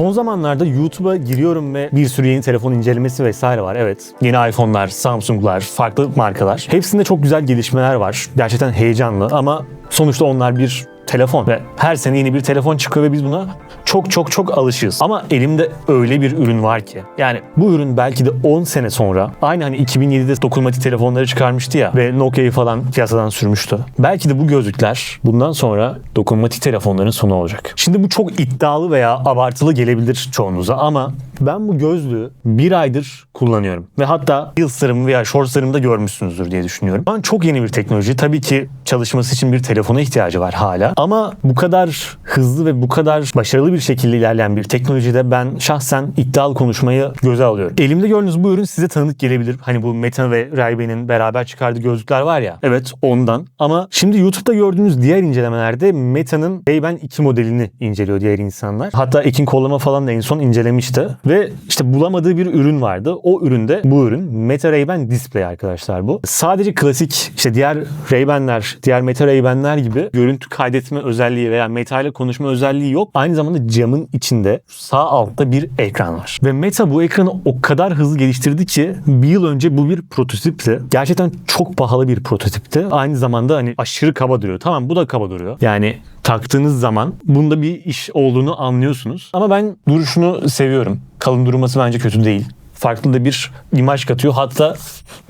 Son zamanlarda YouTube'a giriyorum ve bir sürü yeni telefon incelemesi vesaire var. Evet. Yeni iPhone'lar, Samsung'lar, farklı markalar. Hepsinde çok güzel gelişmeler var. Gerçekten heyecanlı ama sonuçta onlar bir telefon ve her sene yeni bir telefon çıkıyor ve biz buna çok çok çok alışığız. Ama elimde öyle bir ürün var ki yani bu ürün belki de 10 sene sonra aynı hani 2007'de dokunmatik telefonları çıkarmıştı ya ve Nokia'yı falan piyasadan sürmüştü. Belki de bu gözlükler bundan sonra dokunmatik telefonların sonu olacak. Şimdi bu çok iddialı veya abartılı gelebilir çoğunuza ama ben bu gözlüğü bir aydır kullanıyorum. Ve hatta Reels'larımı veya Shorts'larımda görmüşsünüzdür diye düşünüyorum. An çok yeni bir teknoloji. Tabii ki çalışması için bir telefona ihtiyacı var hala. Ama bu kadar hızlı ve bu kadar başarılı bir şekilde ilerleyen bir teknolojide ben şahsen iddialı konuşmayı göze alıyorum. Elimde gördüğünüz bu ürün size tanıdık gelebilir. Hani bu Meta ve Ray-Ban'in beraber çıkardığı gözlükler var ya. Evet ondan. Ama şimdi YouTube'da gördüğünüz diğer incelemelerde Meta'nın Ray-Ban 2 modelini inceliyor diğer insanlar. Hatta Ekin Kollama falan da en son incelemişti. Ve işte bulamadığı bir ürün vardı. O üründe bu ürün Meta Ray-Ban Display arkadaşlar bu. Sadece klasik işte diğer Ray-Ban'ler, diğer Meta Ray-Ban'ler gibi görüntü kaydetme özelliği veya Meta ile konuşma özelliği yok. Aynı zamanda camın içinde sağ altta bir ekran var. Ve Meta bu ekranı o kadar hızlı geliştirdi ki bir yıl önce bu bir prototipti. Gerçekten çok pahalı bir prototipti. Aynı zamanda hani aşırı kaba duruyor. Tamam bu da kaba duruyor. Yani taktığınız zaman bunda bir iş olduğunu anlıyorsunuz. Ama ben duruşunu seviyorum. Kalın durması bence kötü değil. Farklı da bir imaj katıyor. Hatta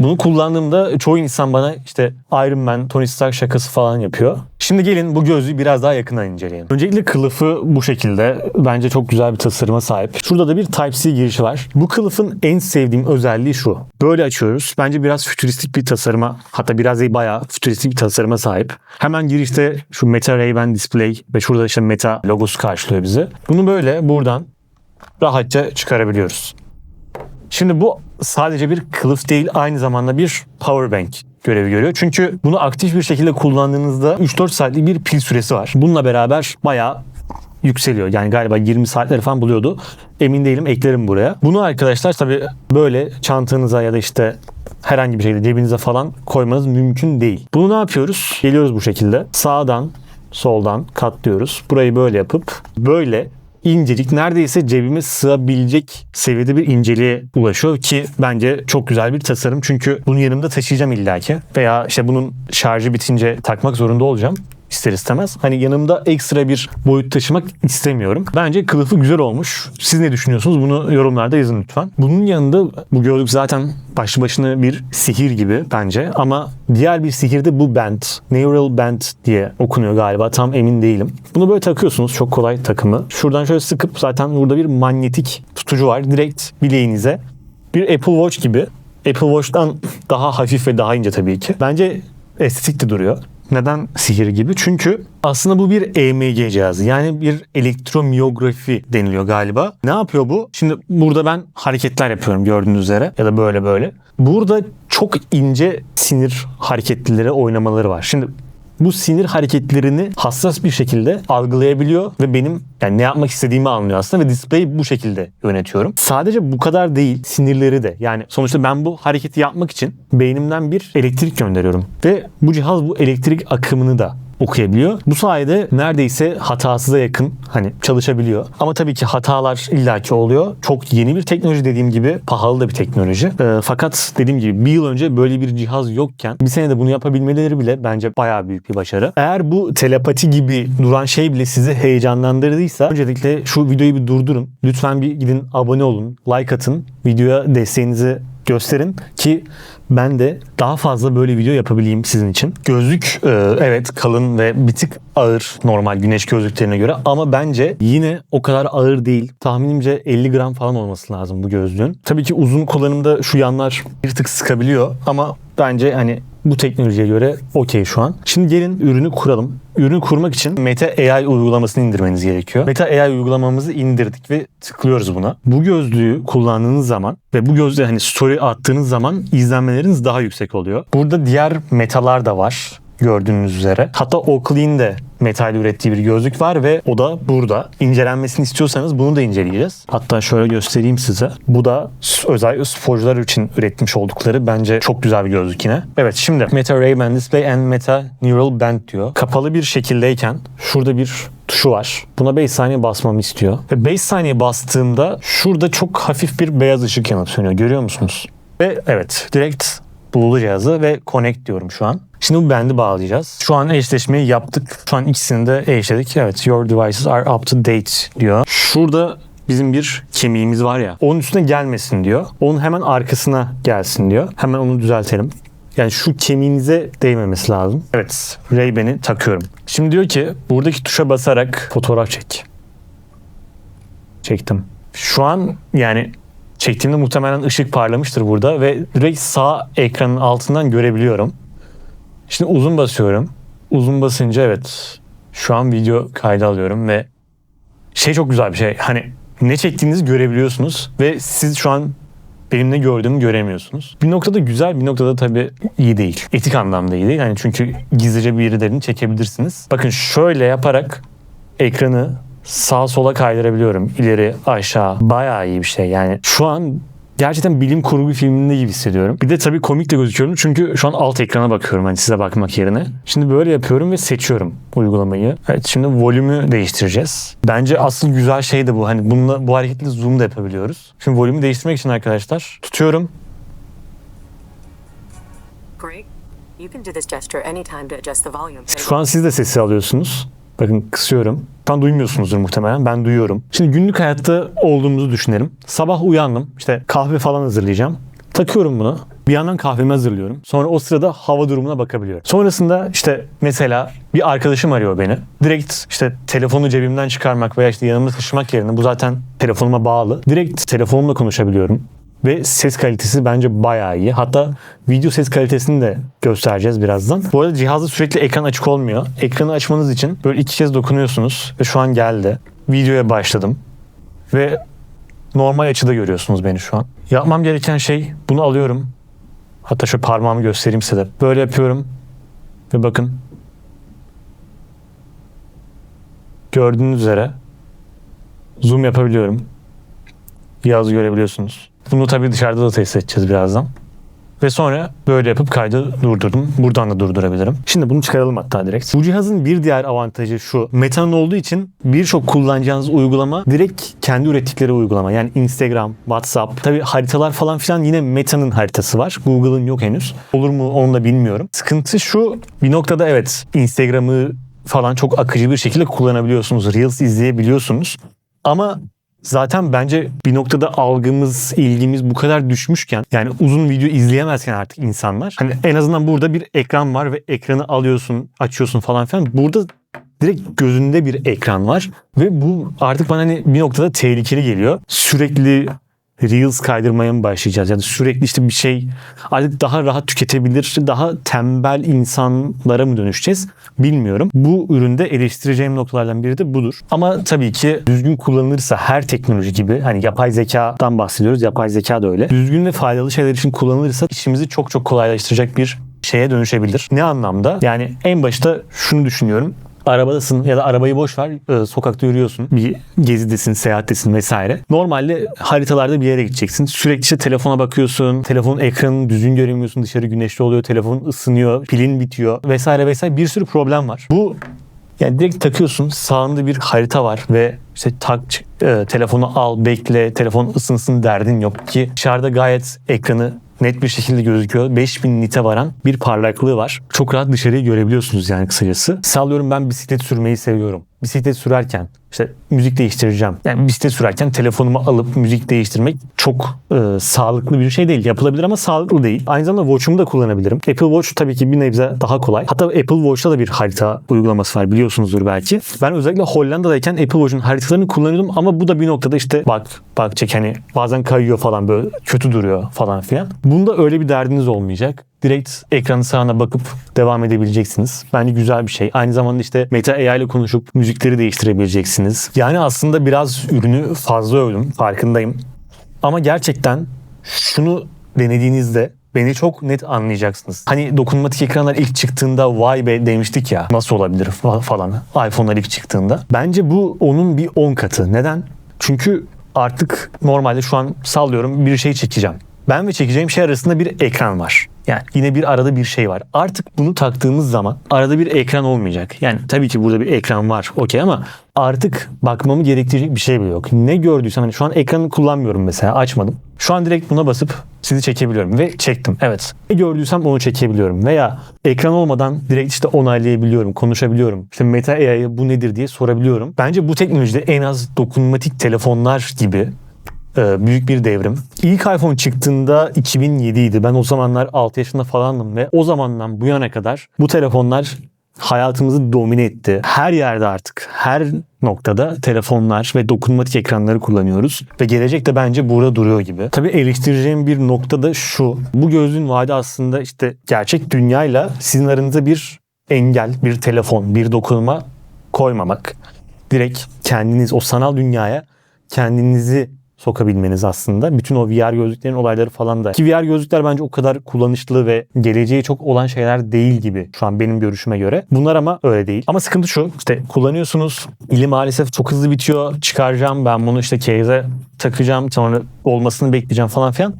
bunu kullandığımda çoğu insan bana işte Iron Man, Tony Stark şakası falan yapıyor. Şimdi gelin bu gözlüğü biraz daha yakından inceleyelim. Öncelikle kılıfı bu şekilde. Bence çok güzel bir tasarıma sahip. Şurada da bir Type-C girişi var. Bu kılıfın en sevdiğim özelliği şu. Böyle açıyoruz. Bence biraz fütüristik bir tasarıma hatta biraz değil bayağı fütüristik bir tasarıma sahip. Hemen girişte şu Meta Ray-Ban display ve şurada işte Meta logosu karşılıyor bizi. Bunu böyle buradan rahatça çıkarabiliyoruz. Şimdi bu sadece bir kılıf değil aynı zamanda bir power bank görevi görüyor. Çünkü bunu aktif bir şekilde kullandığınızda 3-4 saatlik bir pil süresi var. Bununla beraber bayağı yükseliyor. Yani galiba 20 saatleri falan buluyordu. Emin değilim eklerim buraya. Bunu arkadaşlar tabii böyle çantanıza ya da işte herhangi bir şekilde cebinize falan koymanız mümkün değil. Bunu ne yapıyoruz? Geliyoruz bu şekilde. Sağdan soldan katlıyoruz. Burayı böyle yapıp böyle incecik neredeyse cebime sığabilecek seviyede bir inceliğe ulaşıyor ki bence çok güzel bir tasarım. Çünkü bunu yanımda taşıyacağım illaki veya işte bunun şarjı bitince takmak zorunda olacağım ister istemez. Hani yanımda ekstra bir boyut taşımak istemiyorum. Bence kılıfı güzel olmuş. Siz ne düşünüyorsunuz? Bunu yorumlarda yazın lütfen. Bunun yanında bu gözlük zaten başlı başına bir sihir gibi bence. Ama diğer bir sihir de bu band. Neural band diye okunuyor galiba. Tam emin değilim. Bunu böyle takıyorsunuz. Çok kolay takımı. Şuradan şöyle sıkıp zaten burada bir manyetik tutucu var. Direkt bileğinize. Bir Apple Watch gibi. Apple Watch'tan daha hafif ve daha ince tabii ki. Bence estetik de duruyor. Neden sihir gibi? Çünkü aslında bu bir EMG cihazı. Yani bir elektromiyografi deniliyor galiba. Ne yapıyor bu? Şimdi burada ben hareketler yapıyorum gördüğünüz üzere ya da böyle böyle. Burada çok ince sinir hareketlileri oynamaları var. Şimdi bu sinir hareketlerini hassas bir şekilde algılayabiliyor ve benim yani ne yapmak istediğimi anlıyor aslında ve display'i bu şekilde yönetiyorum. Sadece bu kadar değil sinirleri de yani sonuçta ben bu hareketi yapmak için beynimden bir elektrik gönderiyorum ve bu cihaz bu elektrik akımını da okuyabiliyor. Bu sayede neredeyse hatasıza yakın hani çalışabiliyor. Ama tabii ki hatalar illaki oluyor. Çok yeni bir teknoloji dediğim gibi pahalı da bir teknoloji. Ee, fakat dediğim gibi bir yıl önce böyle bir cihaz yokken bir senede bunu yapabilmeleri bile bence bayağı büyük bir başarı. Eğer bu telepati gibi duran şey bile sizi heyecanlandırdıysa öncelikle şu videoyu bir durdurun. Lütfen bir gidin abone olun, like atın, videoya desteğinizi gösterin ki ben de daha fazla böyle video yapabileyim sizin için. Gözlük e, evet kalın ve bir tık ağır normal güneş gözlüklerine göre ama bence yine o kadar ağır değil. Tahminimce 50 gram falan olması lazım bu gözlüğün. Tabii ki uzun kullanımda şu yanlar bir tık sıkabiliyor ama bence hani bu teknolojiye göre okey şu an. Şimdi gelin ürünü kuralım. Ürünü kurmak için Meta AI uygulamasını indirmeniz gerekiyor. Meta AI uygulamamızı indirdik ve tıklıyoruz buna. Bu gözlüğü kullandığınız zaman ve bu gözlüğü hani story attığınız zaman izlenmeleriniz daha yüksek oluyor. Burada diğer metalar da var gördüğünüz üzere. Hatta Oakley'in de Meta ile ürettiği bir gözlük var ve o da burada. İncelenmesini istiyorsanız bunu da inceleyeceğiz. Hatta şöyle göstereyim size. Bu da özellikle sporcular için üretmiş oldukları bence çok güzel bir gözlük yine. Evet şimdi Meta Ray-Ban Display and Meta Neural Band diyor. Kapalı bir şekildeyken şurada bir tuşu var. Buna 5 saniye basmamı istiyor. Ve 5 saniye bastığımda şurada çok hafif bir beyaz ışık yanıp sönüyor. Görüyor musunuz? Ve evet direkt buldu cihazı ve connect diyorum şu an. Şimdi bu bendi bağlayacağız. Şu an eşleşmeyi yaptık. Şu an ikisini de eşledik. Evet your devices are up to date diyor. Şurada bizim bir kemiğimiz var ya. Onun üstüne gelmesin diyor. Onun hemen arkasına gelsin diyor. Hemen onu düzeltelim. Yani şu kemiğinize değmemesi lazım. Evet Ray-Ban'i takıyorum. Şimdi diyor ki buradaki tuşa basarak fotoğraf çek. Çektim. Şu an yani çektiğimde muhtemelen ışık parlamıştır burada ve direkt sağ ekranın altından görebiliyorum. Şimdi uzun basıyorum. Uzun basınca evet şu an video kaydı alıyorum ve şey çok güzel bir şey. Hani ne çektiğinizi görebiliyorsunuz ve siz şu an benim ne gördüğümü göremiyorsunuz. Bir noktada güzel bir noktada tabii iyi değil. Etik anlamda iyi değil. Yani çünkü gizlice birilerini çekebilirsiniz. Bakın şöyle yaparak ekranı sağa sola kaydırabiliyorum. İleri aşağı. Bayağı iyi bir şey. Yani şu an gerçekten bilim kurgu filminde gibi hissediyorum. Bir de tabii komik de gözüküyorum çünkü şu an alt ekrana bakıyorum hani size bakmak yerine. Şimdi böyle yapıyorum ve seçiyorum uygulamayı. Evet şimdi volümü değiştireceğiz. Bence asıl güzel şey de bu. Hani bununla, bu hareketle zoom da yapabiliyoruz. Şimdi volümü değiştirmek için arkadaşlar tutuyorum. Şu an siz de sesi alıyorsunuz. Bakın kısıyorum. Tam duymuyorsunuzdur muhtemelen. Ben duyuyorum. Şimdi günlük hayatta olduğumuzu düşünelim. Sabah uyandım. İşte kahve falan hazırlayacağım. Takıyorum bunu. Bir yandan kahvemi hazırlıyorum. Sonra o sırada hava durumuna bakabiliyorum. Sonrasında işte mesela bir arkadaşım arıyor beni. Direkt işte telefonu cebimden çıkarmak veya işte yanımda taşımak yerine bu zaten telefonuma bağlı. Direkt telefonumla konuşabiliyorum. Ve ses kalitesi bence bayağı iyi. Hatta video ses kalitesini de göstereceğiz birazdan. Bu arada cihazda sürekli ekran açık olmuyor. Ekranı açmanız için böyle iki kez dokunuyorsunuz ve şu an geldi. Videoya başladım. Ve normal açıda görüyorsunuz beni şu an. Yapmam gereken şey bunu alıyorum. Hatta şu parmağımı göstereyim size de. Böyle yapıyorum. Ve bakın. Gördüğünüz üzere zoom yapabiliyorum. Cihazı görebiliyorsunuz. Bunu tabii dışarıda da test edeceğiz birazdan. Ve sonra böyle yapıp kaydı durdurdum. Buradan da durdurabilirim. Şimdi bunu çıkaralım hatta direkt. Bu cihazın bir diğer avantajı şu. Meta'nın olduğu için birçok kullanacağınız uygulama direkt kendi ürettikleri uygulama. Yani Instagram, WhatsApp. Tabii haritalar falan filan yine Meta'nın haritası var. Google'ın yok henüz. Olur mu onu da bilmiyorum. Sıkıntı şu. Bir noktada evet Instagram'ı falan çok akıcı bir şekilde kullanabiliyorsunuz. Reels izleyebiliyorsunuz. Ama Zaten bence bir noktada algımız, ilgimiz bu kadar düşmüşken yani uzun video izleyemezken artık insanlar hani en azından burada bir ekran var ve ekranı alıyorsun, açıyorsun falan filan. Burada direkt gözünde bir ekran var ve bu artık bana hani bir noktada tehlikeli geliyor. Sürekli Reels kaydırmaya mı başlayacağız? Yani sürekli işte bir şey artık daha rahat tüketebilir, daha tembel insanlara mı dönüşeceğiz? Bilmiyorum. Bu üründe eleştireceğim noktalardan biri de budur. Ama tabii ki düzgün kullanılırsa her teknoloji gibi hani yapay zekadan bahsediyoruz. Yapay zeka da öyle. Düzgün ve faydalı şeyler için kullanılırsa işimizi çok çok kolaylaştıracak bir şeye dönüşebilir. Ne anlamda? Yani en başta şunu düşünüyorum arabadasın ya da arabayı boş ver e, sokakta yürüyorsun. Bir gezidesin seyahattesin vesaire. Normalde haritalarda bir yere gideceksin. Sürekli işte telefona bakıyorsun telefonun ekranını düzgün göremiyorsun. Dışarı güneşli oluyor telefonun ısınıyor pilin bitiyor vesaire vesaire. Bir sürü problem var. Bu yani direkt takıyorsun sağında bir harita var ve işte tak e, telefonu al bekle telefon ısınsın derdin yok ki. Dışarıda gayet ekranı net bir şekilde gözüküyor. 5000 nite varan bir parlaklığı var. Çok rahat dışarıyı görebiliyorsunuz yani kısacası. Sallıyorum ben bisiklet sürmeyi seviyorum. Bisiklet sürerken işte müzik değiştireceğim. Yani bisiklet sürerken telefonumu alıp müzik değiştirmek çok e, sağlıklı bir şey değil. Yapılabilir ama sağlıklı değil. Aynı zamanda Watch'umu da kullanabilirim. Apple Watch tabii ki bir nebze daha kolay. Hatta Apple Watch'ta da bir harita uygulaması var biliyorsunuzdur belki. Ben özellikle Hollanda'dayken Apple Watch'un haritalarını kullanıyordum ama bu da bir noktada işte bak bak çek hani bazen kayıyor falan böyle kötü duruyor falan filan. Bunda öyle bir derdiniz olmayacak direkt ekranın sağına bakıp devam edebileceksiniz. Bence güzel bir şey. Aynı zamanda işte Meta AI ile konuşup müzikleri değiştirebileceksiniz. Yani aslında biraz ürünü fazla övdüm farkındayım. Ama gerçekten şunu denediğinizde beni çok net anlayacaksınız. Hani dokunmatik ekranlar ilk çıktığında vay be demiştik ya nasıl olabilir fa- falan iPhone'lar ilk çıktığında. Bence bu onun bir 10 katı. Neden? Çünkü artık normalde şu an sallıyorum bir şey çekeceğim. Ben ve çekeceğim şey arasında bir ekran var. Yani yine bir arada bir şey var. Artık bunu taktığımız zaman arada bir ekran olmayacak. Yani tabii ki burada bir ekran var okey ama artık bakmamı gerektirecek bir şey bile yok. Ne gördüysem hani şu an ekranı kullanmıyorum mesela açmadım. Şu an direkt buna basıp sizi çekebiliyorum ve çektim. Evet. Ne gördüysem onu çekebiliyorum veya ekran olmadan direkt işte onaylayabiliyorum, konuşabiliyorum. İşte Meta AI'ye bu nedir diye sorabiliyorum. Bence bu teknolojide en az dokunmatik telefonlar gibi büyük bir devrim. İlk iPhone çıktığında 2007 idi. Ben o zamanlar 6 yaşında falandım ve o zamandan bu yana kadar bu telefonlar hayatımızı domine etti. Her yerde artık, her noktada telefonlar ve dokunmatik ekranları kullanıyoruz. Ve gelecek de bence burada duruyor gibi. Tabii eleştireceğim bir nokta da şu. Bu gözlüğün vaadi aslında işte gerçek dünyayla sizin aranızda bir engel, bir telefon, bir dokunma koymamak. Direkt kendiniz o sanal dünyaya kendinizi sokabilmeniz aslında. Bütün o VR gözlüklerin olayları falan da. Ki VR gözlükler bence o kadar kullanışlı ve geleceği çok olan şeyler değil gibi şu an benim görüşüme göre. Bunlar ama öyle değil. Ama sıkıntı şu işte kullanıyorsunuz. ili maalesef çok hızlı bitiyor. Çıkaracağım ben bunu işte case'e takacağım. Sonra olmasını bekleyeceğim falan filan.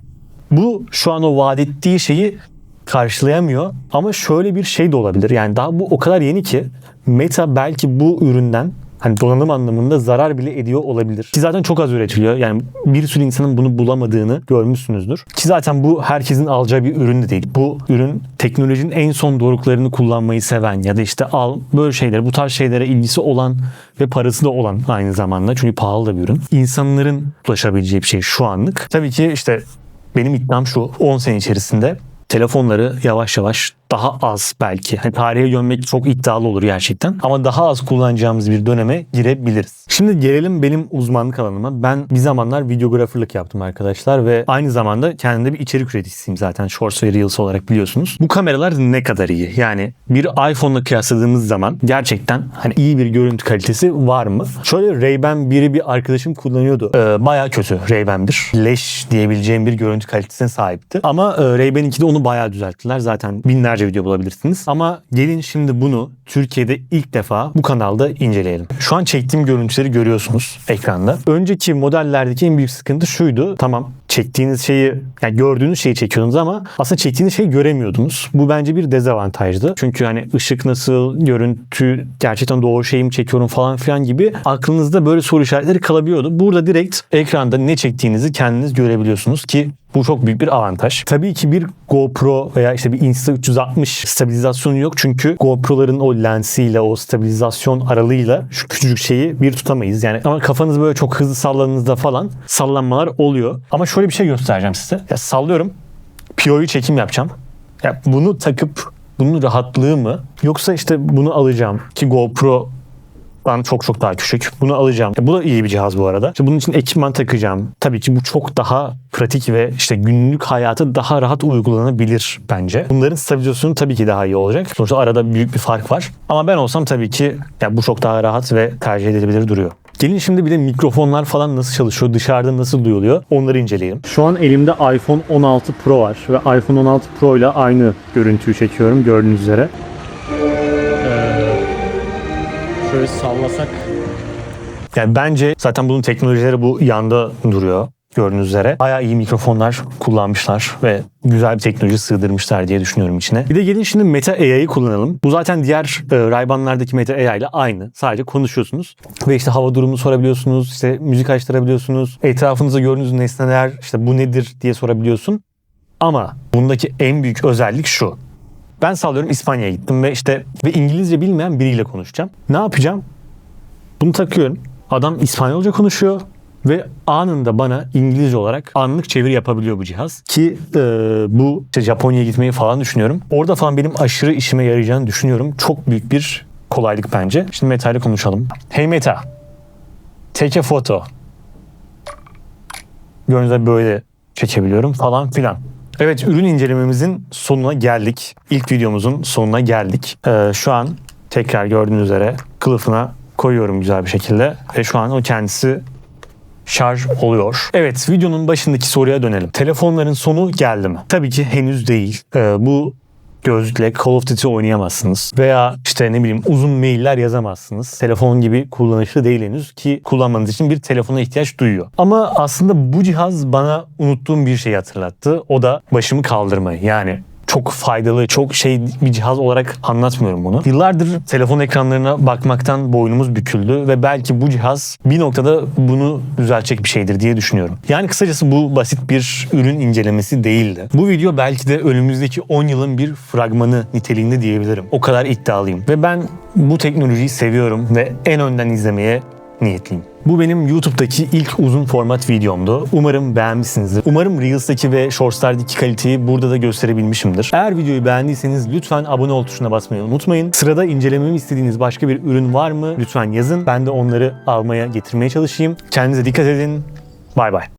Bu şu an o vaat ettiği şeyi karşılayamıyor. Ama şöyle bir şey de olabilir. Yani daha bu o kadar yeni ki Meta belki bu üründen hani donanım anlamında zarar bile ediyor olabilir. Ki zaten çok az üretiliyor. Yani bir sürü insanın bunu bulamadığını görmüşsünüzdür. Ki zaten bu herkesin alacağı bir ürün de değil. Bu ürün teknolojinin en son doruklarını kullanmayı seven ya da işte al böyle şeyler, bu tarz şeylere ilgisi olan ve parası da olan aynı zamanda. Çünkü pahalı da bir ürün. İnsanların ulaşabileceği bir şey şu anlık. Tabii ki işte benim iddiam şu 10 sene içerisinde telefonları yavaş yavaş daha az belki. Hani tarihe gömmek çok iddialı olur gerçekten. Ama daha az kullanacağımız bir döneme girebiliriz. Şimdi gelelim benim uzmanlık alanıma. Ben bir zamanlar videograferlık yaptım arkadaşlar ve aynı zamanda kendimde bir içerik üreticisiyim zaten. Shorts ve Reels olarak biliyorsunuz. Bu kameralar ne kadar iyi? Yani bir iPhone'la kıyasladığımız zaman gerçekten hani iyi bir görüntü kalitesi var mı? Şöyle Ray-Ban biri bir arkadaşım kullanıyordu. Ee, bayağı kötü Ray-Ban 1. Leş diyebileceğim bir görüntü kalitesine sahipti. Ama e, Ray-Ban 2'de onu bayağı düzelttiler. Zaten binlerce video bulabilirsiniz. Ama gelin şimdi bunu Türkiye'de ilk defa bu kanalda inceleyelim. Şu an çektiğim görüntüleri görüyorsunuz ekranda. Önceki modellerdeki en büyük sıkıntı şuydu. Tamam çektiğiniz şeyi yani gördüğünüz şeyi çekiyordunuz ama aslında çektiğiniz şeyi göremiyordunuz. Bu bence bir dezavantajdı. Çünkü hani ışık nasıl, görüntü gerçekten doğru şeyi mi çekiyorum falan filan gibi aklınızda böyle soru işaretleri kalabiliyordu. Burada direkt ekranda ne çektiğinizi kendiniz görebiliyorsunuz ki bu çok büyük bir avantaj. Tabii ki bir GoPro veya işte bir Insta360 stabilizasyonu yok. Çünkü GoPro'ların o lensiyle, o stabilizasyon aralığıyla şu küçücük şeyi bir tutamayız. Yani ama kafanız böyle çok hızlı salladığınızda falan sallanmalar oluyor. Ama şöyle bir şey göstereceğim size. Ya sallıyorum. POV çekim yapacağım. Ya bunu takıp bunun rahatlığı mı yoksa işte bunu alacağım ki GoPro ben çok çok daha küçük. Bunu alacağım. Bu da iyi bir cihaz bu arada. İşte bunun için ekipman takacağım. Tabii ki bu çok daha pratik ve işte günlük hayata daha rahat uygulanabilir bence. Bunların stabilizasyonu tabii ki daha iyi olacak. Sonuçta arada büyük bir fark var. Ama ben olsam tabii ki ya bu çok daha rahat ve tercih edilebilir duruyor. Gelin şimdi bir de mikrofonlar falan nasıl çalışıyor, dışarıda nasıl duyuluyor onları inceleyelim. Şu an elimde iPhone 16 Pro var ve iPhone 16 Pro ile aynı görüntüyü çekiyorum gördüğünüz üzere. Şöyle sallasak. Yani bence zaten bunun teknolojileri bu yanda duruyor gördüğünüz üzere. Bayağı iyi mikrofonlar kullanmışlar ve güzel bir teknoloji sığdırmışlar diye düşünüyorum içine. Bir de gelin şimdi Meta AI'yi kullanalım. Bu zaten diğer e, Ray-Ban'lardaki Meta AI ile aynı. Sadece konuşuyorsunuz. Ve işte hava durumunu sorabiliyorsunuz. işte müzik açtırabiliyorsunuz. Etrafınızda gördüğünüz nesneler işte bu nedir diye sorabiliyorsun. Ama bundaki en büyük özellik şu. Ben sallıyorum İspanya'ya gittim ve işte ve İngilizce bilmeyen biriyle konuşacağım. Ne yapacağım? Bunu takıyorum. Adam İspanyolca konuşuyor ve anında bana İngilizce olarak anlık çeviri yapabiliyor bu cihaz. Ki e, bu işte Japonya'ya gitmeyi falan düşünüyorum. Orada falan benim aşırı işime yarayacağını düşünüyorum. Çok büyük bir kolaylık bence. Şimdi Meta ile konuşalım. Hey Meta. Take a photo. Gördüğünüz gibi böyle çekebiliyorum falan filan. Evet ürün incelememizin sonuna geldik. İlk videomuzun sonuna geldik. Ee, şu an tekrar gördüğünüz üzere kılıfına koyuyorum güzel bir şekilde. Ve şu an o kendisi şarj oluyor. Evet videonun başındaki soruya dönelim. Telefonların sonu geldi mi? Tabii ki henüz değil. Ee, bu gözlükle Call of Duty oynayamazsınız. Veya işte ne bileyim uzun mailler yazamazsınız. Telefon gibi kullanışlı değil henüz ki kullanmanız için bir telefona ihtiyaç duyuyor. Ama aslında bu cihaz bana unuttuğum bir şeyi hatırlattı. O da başımı kaldırmayı. Yani çok faydalı, çok şey bir cihaz olarak anlatmıyorum bunu. Yıllardır telefon ekranlarına bakmaktan boynumuz büküldü ve belki bu cihaz bir noktada bunu düzeltecek bir şeydir diye düşünüyorum. Yani kısacası bu basit bir ürün incelemesi değildi. Bu video belki de önümüzdeki 10 yılın bir fragmanı niteliğinde diyebilirim. O kadar iddialıyım. Ve ben bu teknolojiyi seviyorum ve en önden izlemeye niyetliyim. Bu benim YouTube'daki ilk uzun format videomdu. Umarım beğenmişsinizdir. Umarım Reels'taki ve Shorts'lardaki kaliteyi burada da gösterebilmişimdir. Eğer videoyu beğendiyseniz lütfen abone ol tuşuna basmayı unutmayın. Sırada incelememi istediğiniz başka bir ürün var mı? Lütfen yazın. Ben de onları almaya getirmeye çalışayım. Kendinize dikkat edin. Bay bay.